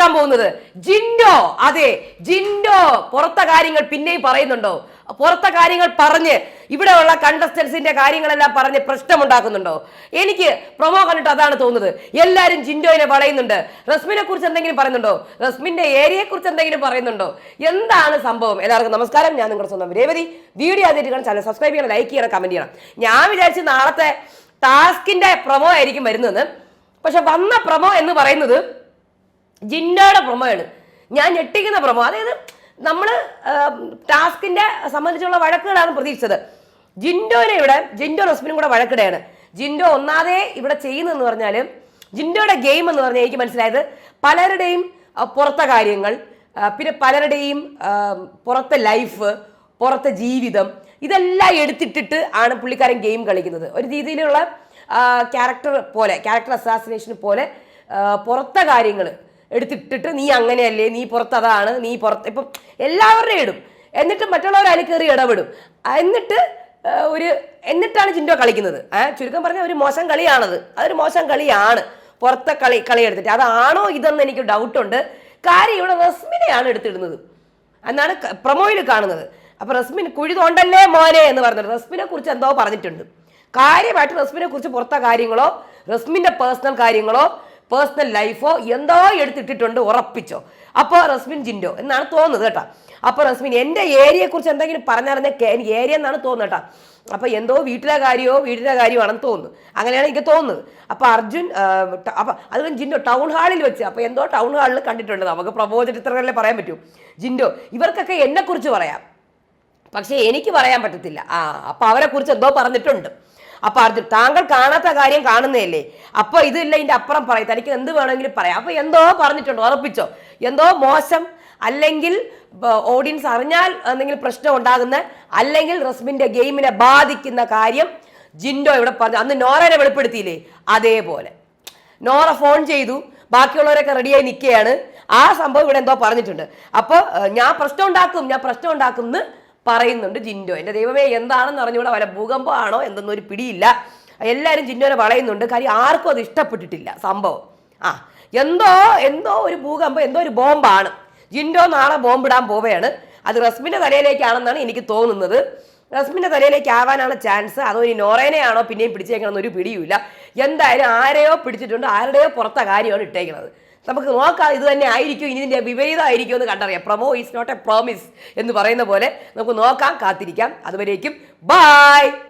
നടക്കാൻ പോകുന്നത്? ജിൻഡോ. അതെ ജിൻഡോ. പുറത്തെ കാര്യങ്ങൾ പിന്നെയും പറയുന്നുണ്ടോ? പുറത്തെ കാര്യങ്ങൾ പറഞ്ഞ് ഇവിടെയുള്ള കണ്ടസ്റ്റൻസിന്റെ കാര്യങ്ങളെല്ലാം പറഞ്ഞ് പ്രശ്നമുണ്ടാക്കുന്നുണ്ടോ? എനിക്ക് പ്രൊമോ കണ്ടിട്ട് അതാണ് തോന്നുന്നത്. എല്ലാവരും ജിൻഡോയിനെ വളയുന്നുണ്ട്. റസ്മിനെ കുറിച്ച് എന്തെങ്കിലും പറയുന്നുണ്ടോ? റസ്മിന്റെ ഏരിയയെ കുറിച്ച് എന്തെങ്കിലും പറയുന്നുണ്ടോ? എന്താണ് സംഭവം? എല്ലാവർക്കും നമസ്കാരം. ഞാൻ നിങ്ങളുടെ സ്വന്തം രേവതി. വീഡിയോ ആദ്യമായിട്ട് ചാനൽ സബ്സ്ക്രൈബ് ചെയ്യണം ലൈക്ക് ചെയ്യണം കമന്റ് ചെയ്യണം. ഞാൻ വിചാരിച്ച് നാളത്തെ ടാസ്കിന്റെ പ്രൊമോ ആയിരിക്കും വരുന്നത് പക്ഷെ വന്ന പ്രമോ എന്ന് പറയുന്നത് ജിൻഡോയുടെ പ്രൊമോയാണ്. ഞാൻ ഞെട്ടിക്കുന്ന പ്രൊമോ. അതായത് നമ്മൾ ടാസ്കിന്റെ സംബന്ധിച്ചുള്ള വഴക്കുകളാണ് പ്രതീക്ഷിച്ചത്. ജിൻഡോനെ ഇവിടെ ജിൻഡോ റസ്മിനും കൂടെ വഴക്കിടയാണ് ജിൻഡോ ഒന്നാതെ ഇവിടെ ചെയ്യുന്നതെന്ന് പറഞ്ഞാൽ ജിൻഡോയുടെ ഗെയിം എന്ന് പറഞ്ഞാൽ എനിക്ക് മനസ്സിലായത് പലരുടെയും പുറത്തെ കാര്യങ്ങൾ പിന്നെ പലരുടെയും പുറത്തെ ലൈഫ് പുറത്തെ ജീവിതം ഇതെല്ലാം എടുത്തിട്ടിട്ട് ആണ് പുള്ളിക്കാരൻ ഗെയിം കളിക്കുന്നത്. ഒരു രീതിയിലുള്ള ക്യാരക്ടർ പോലെ ക്യാരക്ടർ അസാസിനേഷൻ പോലെ പുറത്തെ കാര്യങ്ങൾ എടുത്തിട്ടിട്ട് നീ അങ്ങനെയല്ലേ? നീ പുറത്ത് പുറത്തതാണ് നീ പുറത്ത് ഇപ്പം എല്ലാവരുടെയും ഇടും. എന്നിട്ട് മറ്റുള്ളവർ അതിൽ കയറി ഇടപെടും. എന്നിട്ട് ഒരു എന്നിട്ടാണ് ചിൻഡോ കളിക്കുന്നത്. ചുരുക്കം പറഞ്ഞാൽ ഒരു മോശം കളിയാണത്. അതൊരു മോശം കളിയാണ്. പുറത്തെ കളി കളി എടുത്തിട്ട്. അതാണോ ഇതെന്ന് എനിക്ക് ഡൗട്ടുണ്ട് കാര്യം ഇവിടെ റസ്മിനെയാണ് എടുത്തിടുന്നത്. എന്നാണ് പ്രൊമോയിൽ കാണുന്നത്. അപ്പൊ റസ്മിൻ കുഴി തോണ്ടല്ലേ മോനെ എന്ന് പറഞ്ഞത് റസ്മിനെ കുറിച്ച് എന്തോ പറഞ്ഞിട്ടുണ്ട്. കാര്യമായിട്ട് റസ്മിനെ കുറിച്ച് പുറത്തെ കാര്യങ്ങളോ റസ്മിന്റെ പേഴ്സണൽ കാര്യങ്ങളോ പേഴ്സണൽ ലൈഫോ എന്തോ എടുത്തിട്ടിട്ടുണ്ട് ഉറപ്പിച്ചോ. അപ്പോൾ റസ്മിൻ ജിൻഡോ എന്നാണ് തോന്നുന്നത് കേട്ടോ. അപ്പോൾ റസ്മിൻ എന്റെ ഏരിയയെക്കുറിച്ച് എന്തെങ്കിലും പറഞ്ഞായിരുന്നെ എനിക്ക് ഏരിയ എന്നാണ് തോന്നുന്നത് കേട്ടോ. അപ്പോൾ എന്തോ വീട്ടിലെ കാര്യമോ വീടിന്റെ കാര്യമാണെന്ന് തോന്നുന്നു. അങ്ങനെയാണ് എനിക്ക് തോന്നുന്നത്. അപ്പോൾ അർജുൻ അപ്പം അത് ജിൻഡോ ടൗൺ ഹാളിൽ വെച്ച് അപ്പോൾ എന്തോ ടൗൺ ഹാളിൽ കണ്ടിട്ടുണ്ട്. നമുക്ക് പ്രബോധ ചിത്രങ്ങളിലെ പറയാൻ പറ്റൂ. ജിൻഡോ ഇവർക്കൊക്കെ എന്നെക്കുറിച്ച് പറയാം. പക്ഷേ എനിക്ക് പറയാൻ പറ്റത്തില്ല. ആ അപ്പോൾ അവരെക്കുറിച്ച് എന്തോ പറഞ്ഞിട്ടുണ്ട്. അപ്പൊ അർജുൻ താങ്കൾ കാണാത്ത കാര്യം കാണുന്നതല്ലേ? അപ്പൊ ഇതില്ല ഇതിന്റെ അപ്പുറം പറയും. തനിക്ക് എന്ത് വേണമെങ്കിലും പറയാം. അപ്പൊ എന്തോ പറഞ്ഞിട്ടുണ്ട് ഉറപ്പിച്ചോ? എന്തോ മോശം അല്ലെങ്കിൽ ഓഡിയൻസ് അറിഞ്ഞാൽ എന്തെങ്കിലും പ്രശ്നം ഉണ്ടാകുന്ന അല്ലെങ്കിൽ റസ്മിന്റെ ഗെയിമിനെ ബാധിക്കുന്ന കാര്യം ജിൻഡോ ഇവിടെ പറഞ്ഞു. അന്ന് നോറനെ വെളിപ്പെടുത്തിയില്ലേ? അതേപോലെ. നോറ ഫോൺ ചെയ്തു. ബാക്കിയുള്ളവരൊക്കെ റെഡിയായി നിൽക്കുകയാണ്. ആ സംഭവം ഇവിടെ എന്തോ പറഞ്ഞിട്ടുണ്ട്. അപ്പോൾ ഞാൻ പ്രശ്നം ഉണ്ടാക്കും ഞാൻ പ്രശ്നം ഉണ്ടാക്കും എന്ന് പറയുന്നുണ്ട് ജിൻഡോ. എന്റെ ദൈവമേ എന്താണെന്ന് അറിഞ്ഞുകൂടെ വല്ല ഭൂകമ്പമാണോ എന്തെന്നൊരു പിടിയില്ല. എല്ലാവരും ജിൻഡോനെ വളയുന്നുണ്ട് കാര്യം ആർക്കും അത് ഇഷ്ടപ്പെട്ടിട്ടില്ല സംഭവം. ആ എന്തോ എന്തോ ഒരു ഭൂകമ്പം എന്തോ ഒരു ബോംബാണ്. ജിൻഡോ നാളെ ബോംബിടാൻ പോവുകയാണ്. അത് റസ്മിന്റെ തലയിലേക്കാണെന്നാണ് എനിക്ക് തോന്നുന്നത്. റസ്മിന്റെ തലയിലേക്ക് ആവാനാണ് ചാൻസ്. അതോ ഇനി നോറേനെയാണോ പിന്നെയും പിടിച്ചേക്കണമെന്നൊരു പിടിയുമില്ല. എന്തായാലും ആരെയോ പിടിച്ചിട്ടുണ്ട് ആരുടെയോ പുറത്തെ കാര്യമാണ് ഇട്ടേക്കുന്നത് നമുക്ക് നോക്കാം ഇത് തന്നെ ആയിരിക്കും ഇനി ഇതിന്റെ വിപരീതമായിരിക്കും എന്ന് കണ്ടറിയാം. Promo is not a promise എന്ന് പറയുന്ന പോലെ നമുക്ക് നോക്കാം കാത്തിരിക്കാം. അതുവരേക്കും ബായ്